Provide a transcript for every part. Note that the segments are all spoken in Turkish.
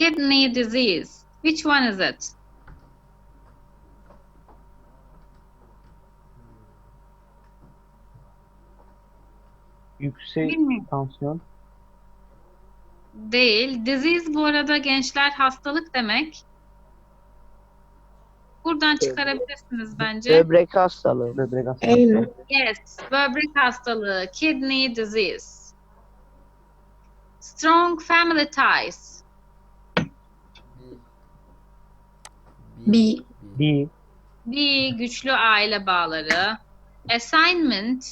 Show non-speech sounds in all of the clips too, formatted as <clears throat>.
Kidney disease. Which one is it? Yüksek Bilmiyorum. tansiyon. Değil. Disease bu arada gençler hastalık demek. Buradan çıkarabilirsiniz bence. Böbrek hastalığı. Böbrek hastalığı. Yes, böbrek hastalığı, kidney disease. Strong family ties. B. B. B, güçlü aile bağları. Assignment,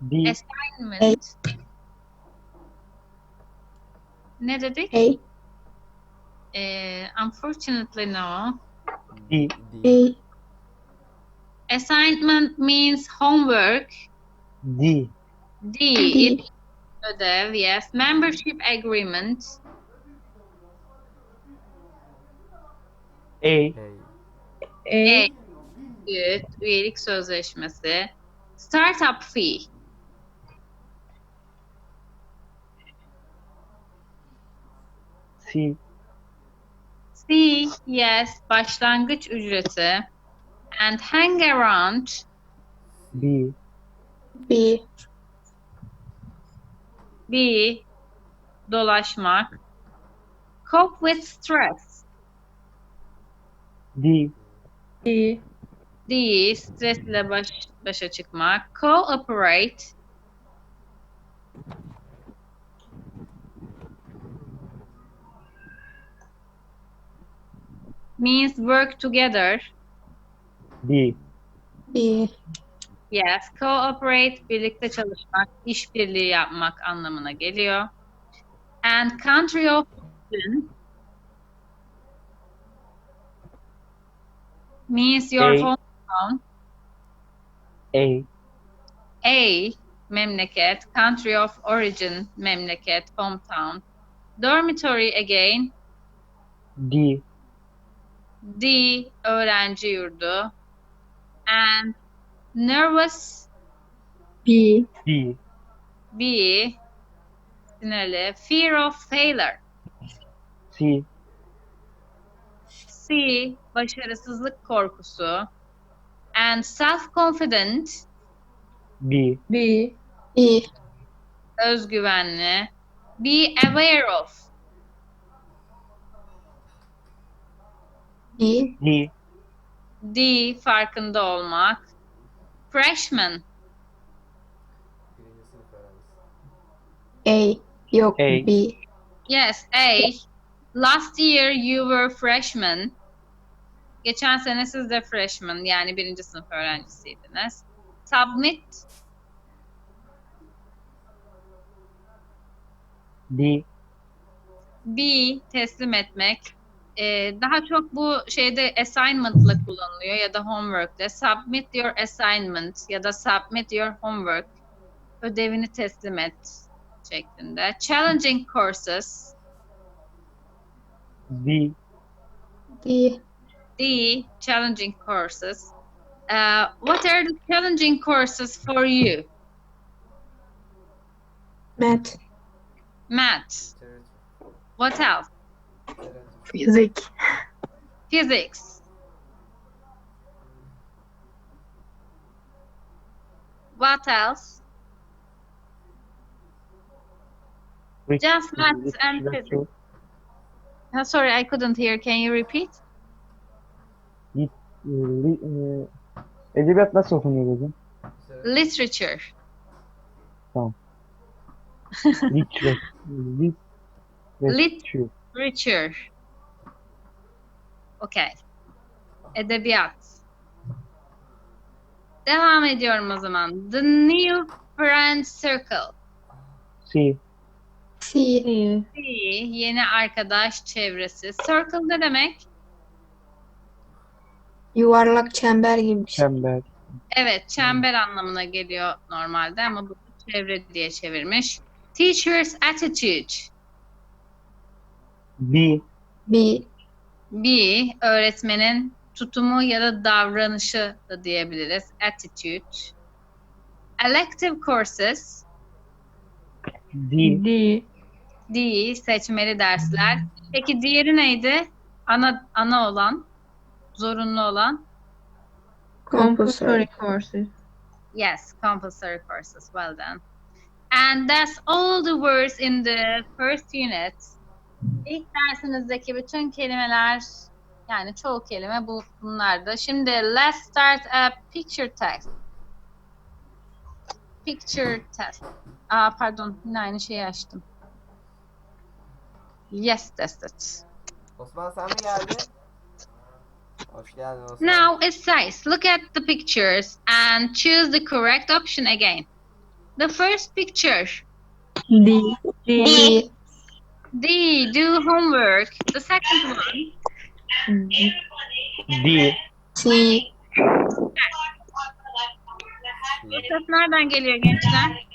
D. assignment. Ne dedik? A. Ee, unfortunately no. D. A. Assignment means homework. D. D, D. it ödev, yes. Membership agreement. A. A, good, üyelik sözleşmesi. Startup fee. C. C, yes, başlangıç ücreti. And hang around, B. B. B, dolaşmak. Cope with stress. D. D. D, stresle baş, başa çıkmak. Cooperate. Means work together. D. B. Yes, cooperate, birlikte çalışmak, işbirliği yapmak anlamına geliyor. And country of origin means your A. hometown. A. A, memleket, country of origin, memleket, hometown. Dormitory again. D. D, öğrenci yurdu. And nervous, B. D. B, sinirli. Fear of failure. C. C, başarısızlık korkusu. And self-confident, B. B. E. özgüvenli. Be aware of, D. D. D, farkında olmak. Freshman, A. Yok. A. B. yes, A. Last year you were freshman. Geçen sene siz de freshman, yani birinci sınıf öğrencisiydiniz. Submit, D. B, teslim etmek. Ee, daha çok bu şeyde assignment'la kullanılıyor ya da homework'le. Submit your assignment ya da submit your homework. Ödevini teslim et şeklinde. Challenging courses. D. D. D, challenging courses. Uh, what are the challenging courses for you? Math. Math. What else? Physics. Physics. What else? Which- Just maths which and physics. Uh, sorry, I couldn't hear. Can you repeat? Li- li- e, edebiyat nasıl okunuyor kızım? <laughs> Literature. Literature. Lit. Lit- Literature. Okay. Edebiyat. Devam ediyorum o zaman. The new friend circle. C. C. C, yeni arkadaş çevresi. Circle ne demek? Yuvarlak çember gibi bir şey. Çember. Evet, çember anlamına geliyor normalde ama bu çevre diye çevirmiş. Teacher's attitude. B. B. B, öğretmenin tutumu ya da davranışı da diyebiliriz. Attitude. Elective courses. D. D. D seçmeli dersler. Peki diğeri neydi? Ana ana olan, zorunlu olan. Compulsory. courses. Yes, compulsory courses. Well done. And that's all the words in the first unit. İlk dersinizdeki bütün kelimeler yani çoğu kelime bu bunlardı. Şimdi let's start a picture test. Picture test. Aa pardon yine aynı şeyi açtım. Yes tested. Osman sen mi geldin? Hoş geldin Osman. Now it says, look at the pictures and choose the correct option again. The first picture, D. D. D. D, do homework. The second one, D. C. bu ses nereden geliyor gençler?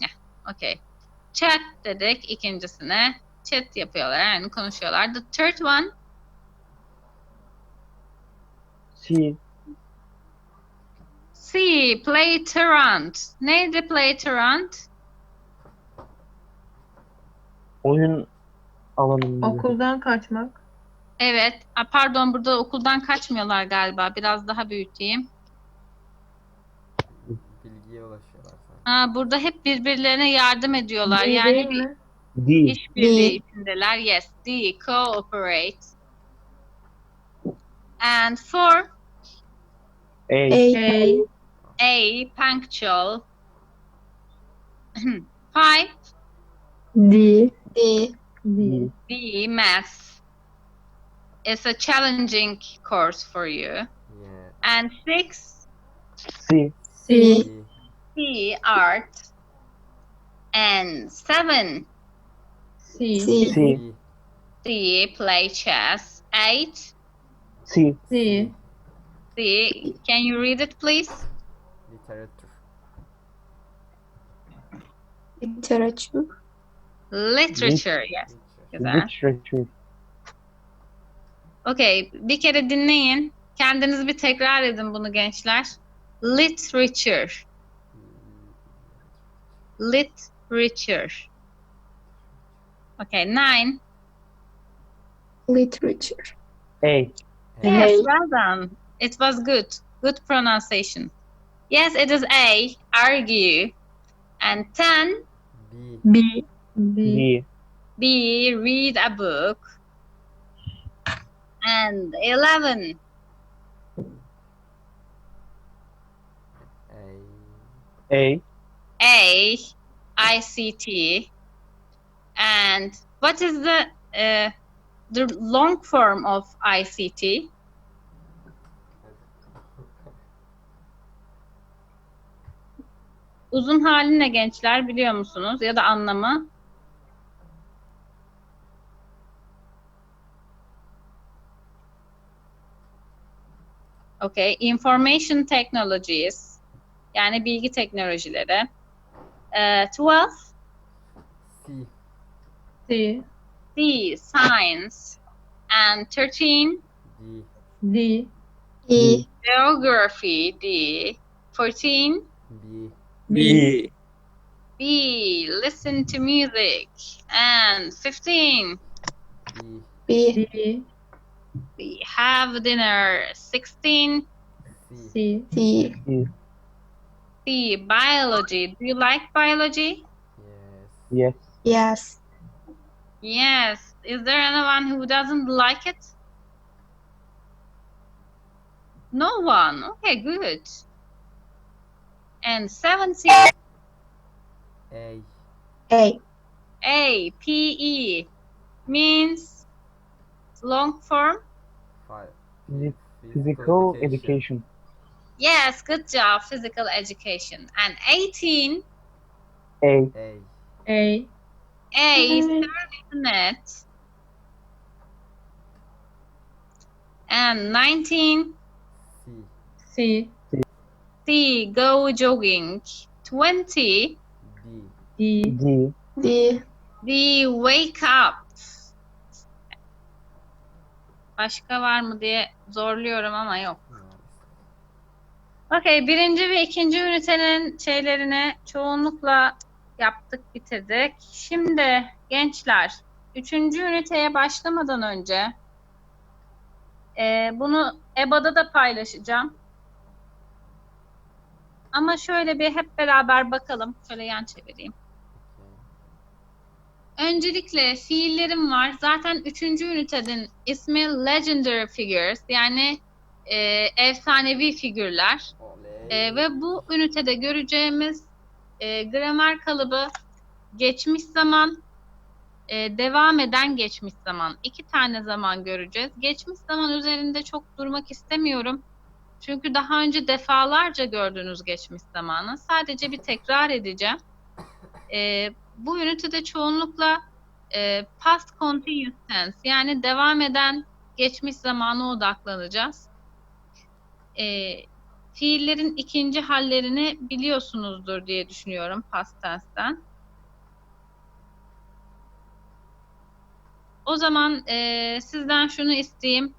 Heh, okay. Chat dedik ikincisine. Chat yapıyorlar yani konuşuyorlar. The third one, C. C, play Tarant. Neydi play Tarant? Oyun alanında. Okuldan kaçmak. Evet. Aa, pardon burada okuldan kaçmıyorlar galiba. Biraz daha büyüteyim. Bilgiye ulaşıyorlar Aa, burada hep birbirlerine yardım ediyorlar. D yani değil bir mi? D. işbirliği D. içindeler. Yes, D, cooperate. And four, A. A. A. Punctual. <clears throat> Five, D. D. D. B, maths. It's a challenging course for you. Yeah. And six, C. C. D. C, art. And seven, C. C. C. C, play chess. Eight, C. C. C, can you read it please? Literatür. Literature. Literature, yes. Literature. Güzel. Literature. Okey, bir kere dinleyin. Kendiniz bir tekrar edin bunu gençler. Literature, literature. Okay, nine. Literature. A. Yes, Hey. well done. It was good. Good pronunciation. Yes, it is A, argue. And ten, B. B. B. read a book. And eleven, A. A. A, ICT. And what is the uh, the long form of ICT? Uzun hali ne gençler biliyor musunuz ya da anlamı? Okay, information technologies yani bilgi teknolojileri. Uh, 12 C. C. C science and 13 D. D. E. geography D 14 B. B. B listen to music and 15 B, B, we have dinner 16 C. C. C. C biology do you like biology Yes. Yes. Yes. yes is there anyone who doesn't like it no one okay good and 17 A. A. A P E means long form. Five. Phy- Physical education. Yes, good job. Physical education. And 18 A. A. A. A net. And 19 C. C. C go jogging. 20 D. D. D. D. D wake up. Başka var mı diye zorluyorum ama yok. Okey, birinci ve ikinci ünitenin şeylerini çoğunlukla yaptık, bitirdik. Şimdi gençler, üçüncü üniteye başlamadan önce e, bunu EBA'da da paylaşacağım. Ama şöyle bir hep beraber bakalım. Şöyle yan çevireyim. Öncelikle fiillerim var. Zaten üçüncü ünitenin ismi Legendary Figures yani e, efsanevi figürler. E, ve bu ünitede göreceğimiz e, gramer kalıbı geçmiş zaman, e, devam eden geçmiş zaman. İki tane zaman göreceğiz. Geçmiş zaman üzerinde çok durmak istemiyorum. Çünkü daha önce defalarca gördüğünüz geçmiş zamanı. Sadece bir tekrar edeceğim. E, bu ünitede çoğunlukla e, past continuous tense yani devam eden geçmiş zamana odaklanacağız. E, fiillerin ikinci hallerini biliyorsunuzdur diye düşünüyorum past tense'ten. O zaman e, sizden şunu isteyeyim.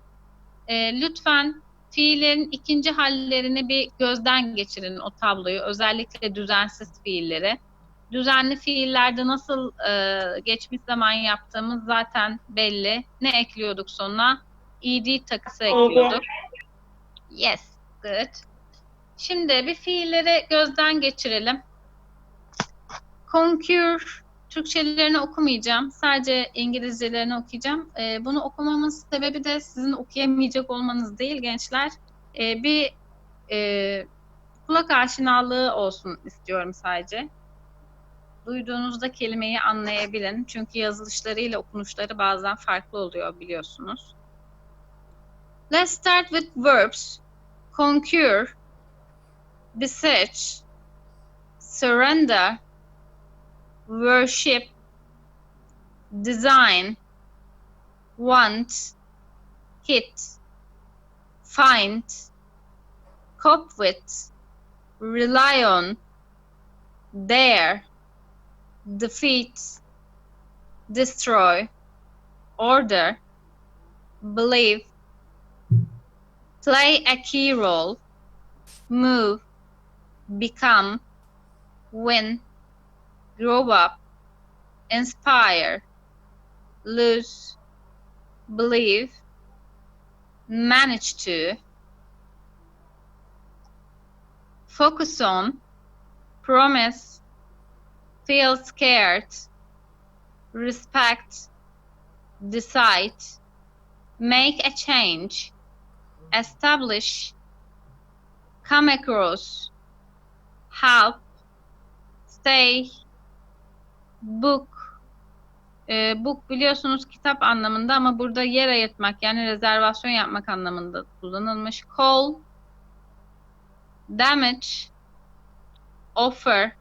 E, lütfen fiillerin ikinci hallerini bir gözden geçirin o tabloyu. Özellikle düzensiz fiilleri. Düzenli fiillerde nasıl e, geçmiş zaman yaptığımız zaten belli. Ne ekliyorduk sonuna? ed takısı ekliyorduk. Yes, good. Şimdi bir fiilleri gözden geçirelim. Conquer, Türkçelerini okumayacağım. Sadece İngilizcelerini okuyacağım. Ee, bunu okumamın sebebi de sizin okuyamayacak olmanız değil gençler. Ee, bir e, kulak aşinalığı olsun istiyorum sadece. Duyduğunuzda kelimeyi anlayabilin. Çünkü yazılışlarıyla okunuşları bazen farklı oluyor biliyorsunuz. Let's start with verbs. Conquer, beseech, surrender, worship, design, want, hit, find, cope with, rely on, dare, defeat, destroy, order, believe, play a key role, move, become, win, grow up, inspire, lose, believe, manage to, focus on, promise, feel scared, respect, decide, make a change, establish, come across, help, stay, book. Ee, book biliyorsunuz kitap anlamında ama burada yer ayırtmak yani rezervasyon yapmak anlamında kullanılmış. Call, damage, offer,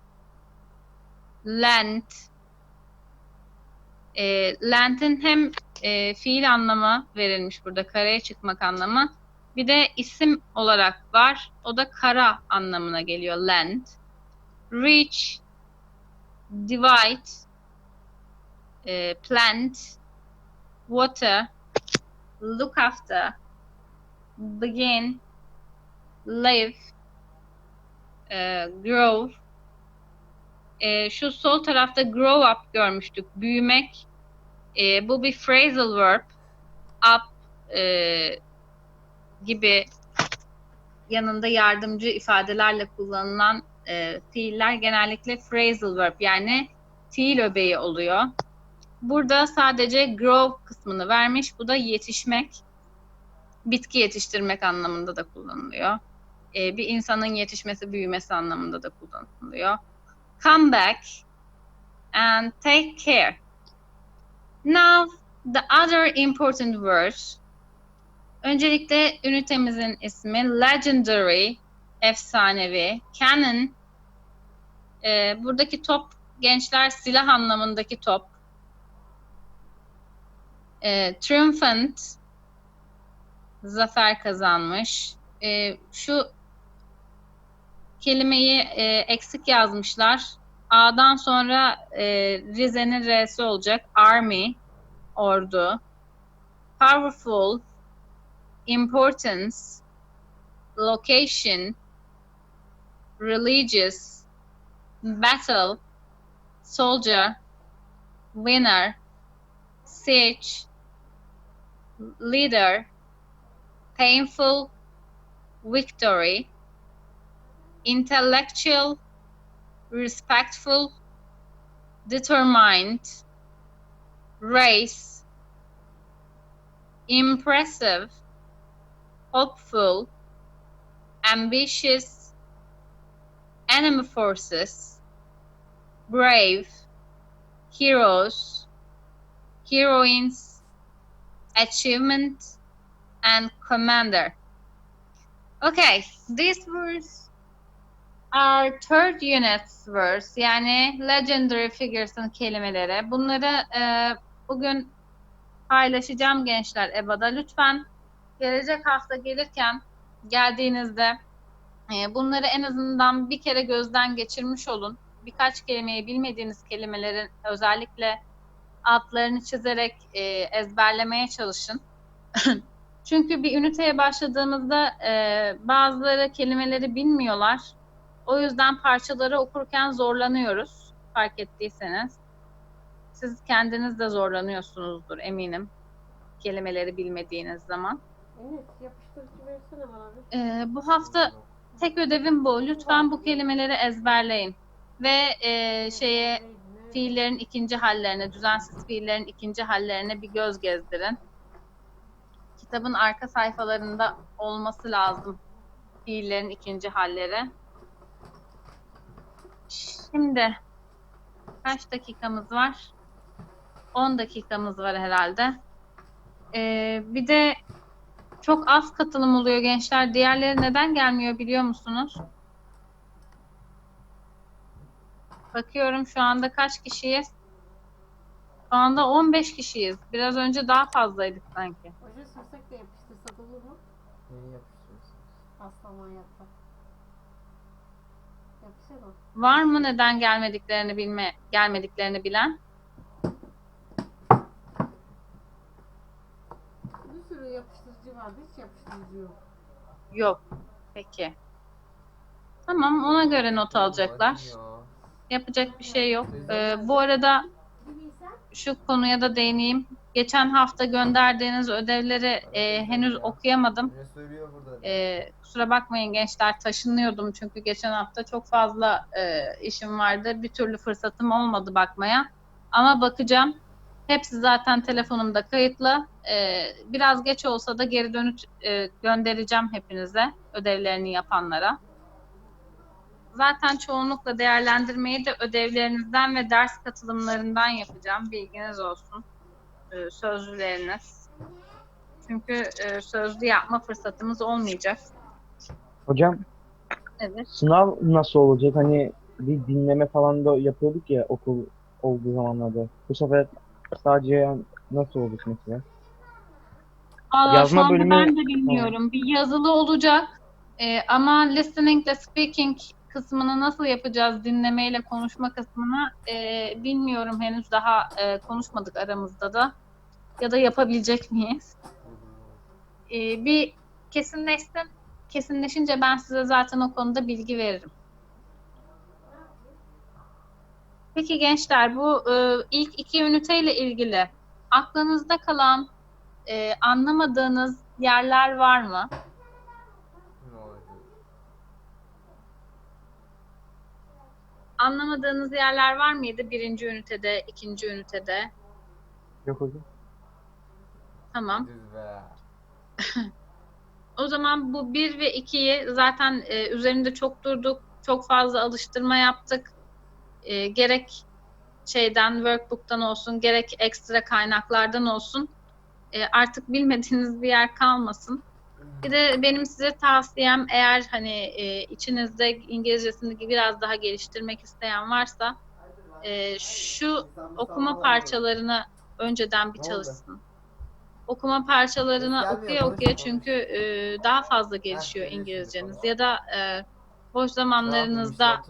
lend. E, lend'in hem e, fiil anlamı verilmiş burada karaya çıkmak anlamı. Bir de isim olarak var. O da kara anlamına geliyor lend. Reach, divide, e, plant, water, look after, begin, live, e, grow. E, şu sol tarafta grow up görmüştük. Büyümek. E, bu bir phrasal verb. Up e, gibi yanında yardımcı ifadelerle kullanılan e, fiiller genellikle phrasal verb yani fiil öbeği oluyor. Burada sadece grow kısmını vermiş. Bu da yetişmek, bitki yetiştirmek anlamında da kullanılıyor. E, bir insanın yetişmesi, büyümesi anlamında da kullanılıyor. Come back and take care. Now, the other important words. Öncelikle ünitemizin ismi Legendary, efsanevi. Cannon, e, buradaki top gençler silah anlamındaki top. E, triumphant, zafer kazanmış. E, şu kelimeyi e, eksik yazmışlar. A'dan sonra e, Rize'nin R'si olacak. Army, ordu. Powerful, importance, location, religious, battle, soldier, winner, siege, leader, painful, victory, intellectual, respectful, determined, race, impressive, hopeful, ambitious, enemy forces, brave, heroes, heroines, achievement, and commander. Okay, these words are third unit's words yani legendary figures'ın kelimeleri. Bunları e, bugün paylaşacağım gençler EBA'da. Lütfen gelecek hafta gelirken geldiğinizde e, bunları en azından bir kere gözden geçirmiş olun. Birkaç kelimeyi bilmediğiniz kelimelerin özellikle altlarını çizerek e, ezberlemeye çalışın. <laughs> Çünkü bir üniteye başladığımızda e, bazıları kelimeleri bilmiyorlar. O yüzden parçaları okurken zorlanıyoruz fark ettiyseniz. Siz kendiniz de zorlanıyorsunuzdur eminim kelimeleri bilmediğiniz zaman. Ee, bu hafta tek ödevim bu. Lütfen bu kelimeleri ezberleyin. Ve e, şeye fiillerin ikinci hallerine, düzensiz fiillerin ikinci hallerine bir göz gezdirin. Kitabın arka sayfalarında olması lazım fiillerin ikinci halleri. Şimdi kaç dakikamız var? 10 dakikamız var herhalde. Ee, bir de çok az katılım oluyor gençler. Diğerleri neden gelmiyor biliyor musunuz? Bakıyorum şu anda kaç kişiyiz? Şu anda 15 kişiyiz. Biraz önce daha fazlaydık sanki. Oje sürsek de yapıştırsak olur mu? Neyi yapıştırıyorsunuz? Aslaman yaprak. Yapışır mı? Var mı neden gelmediklerini bilme gelmediklerini bilen? Bir sürü yapıştırıcı vardı, hiç yapıştırıcı yok. Yok. Peki. Tamam ona göre not alacaklar. Yapacak bir şey yok. Ee, bu arada şu konuya da değineyim. Geçen hafta gönderdiğiniz ödevleri e, henüz okuyamadım. Ne söylüyor burada? Ee, kusura bakmayın gençler taşınıyordum çünkü geçen hafta çok fazla e, işim vardı. Bir türlü fırsatım olmadı bakmaya. Ama bakacağım. Hepsi zaten telefonumda kayıtlı. Ee, biraz geç olsa da geri dönüş e, göndereceğim hepinize ödevlerini yapanlara. Zaten çoğunlukla değerlendirmeyi de ödevlerinizden ve ders katılımlarından yapacağım. Bilginiz olsun. Ee, sözlüleriniz. Çünkü e, sözlü yapma fırsatımız olmayacak. Hocam Evet. sınav nasıl olacak? Hani bir dinleme falan da yapıyorduk ya okul olduğu zamanlarda. Bu sefer sadece nasıl olacak mesela? Valla Yazma şu anda bölümü- ben de bilmiyorum. Bir yazılı olacak. Ee, ama listening ile speaking kısmını nasıl yapacağız? Dinlemeyle konuşma kısmını e, bilmiyorum henüz daha e, konuşmadık aramızda da. Ya da yapabilecek miyiz? Ee, bir kesinleşsin. Kesinleşince ben size zaten o konuda bilgi veririm. Peki gençler bu e, ilk iki üniteyle ilgili aklınızda kalan e, anlamadığınız yerler var mı? Anlamadığınız yerler var mıydı birinci ünitede, ikinci ünitede? Yok hocam. Tamam. <laughs> O zaman bu 1 ve 2'yi zaten e, üzerinde çok durduk, çok fazla alıştırma yaptık. E, gerek şeyden, workbook'tan olsun, gerek ekstra kaynaklardan olsun. E, artık bilmediğiniz bir yer kalmasın. Bir de benim size tavsiyem eğer hani e, içinizde İngilizcesini biraz daha geliştirmek isteyen varsa e, şu okuma parçalarını önceden bir çalışsın. Okuma parçalarını okuya okuya çünkü e, daha fazla gelişiyor İngilizceniz ya da e, boş zamanlarınızda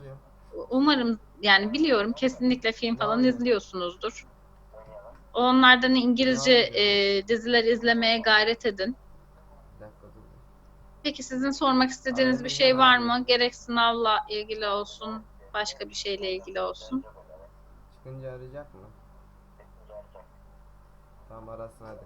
umarım yani biliyorum kesinlikle film falan izliyorsunuzdur. Onlardan İngilizce e, diziler izlemeye gayret edin. Peki sizin sormak istediğiniz bir şey var mı? Gerek sınavla ilgili olsun, başka bir şeyle ilgili olsun. Çıkınca arayacak mı? Tamam arasın hadi.